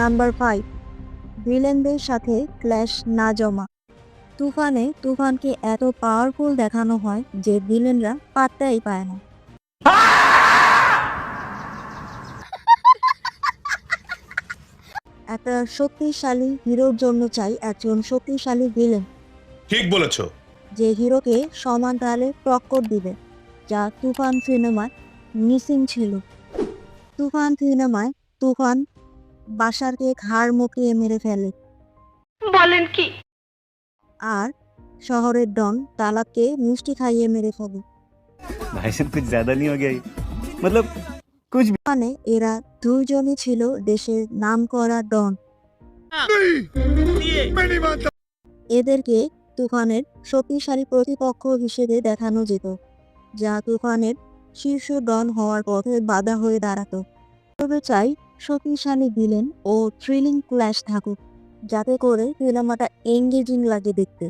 Number five ভিলেনদের সাথে clash না জমা। তুফানে তুফানকে এত পাওয়ারফুল দেখানো হয় যে ভিলেনরা পাত্তাই পায় না। একটা শক্তিশালী হিরোর জন্য চাই একজন শক্তিশালী ভিলেন। ঠিক বলেছ। যে হিরোকে সমান তালে টক্কর দিবে যা তুফান সিনেমায় মিসিং ছিল। তুফান সিনেমায় তুফান বাসারকে ঘাড় মুখিয়ে মেরে ফেলে বলেন কি আর শহরের ডন তালাককে মিষ্টি খাইয়ে মেরে ফেলে भाई साहब कुछ ज्यादा नहीं हो गया ये? मतलब कुछ भी মানে এরা দুইজনই ছিল দেশের নামকরা ডন এদেরকে তুফানের শক্তিশালী প্রতিপক্ষ হিসেবে দেখানো যেত যা তুফানের শীর্ষ ডন হওয়ার পথে বাধা হয়ে দাঁড়াতো তবে চাই শক্তিশালী ভিলেন ও থ্রিলিং ক্ল্যাশ থাকুক যাতে করে সিনেমাটা এঙ্গেজিং লাগে দেখতে।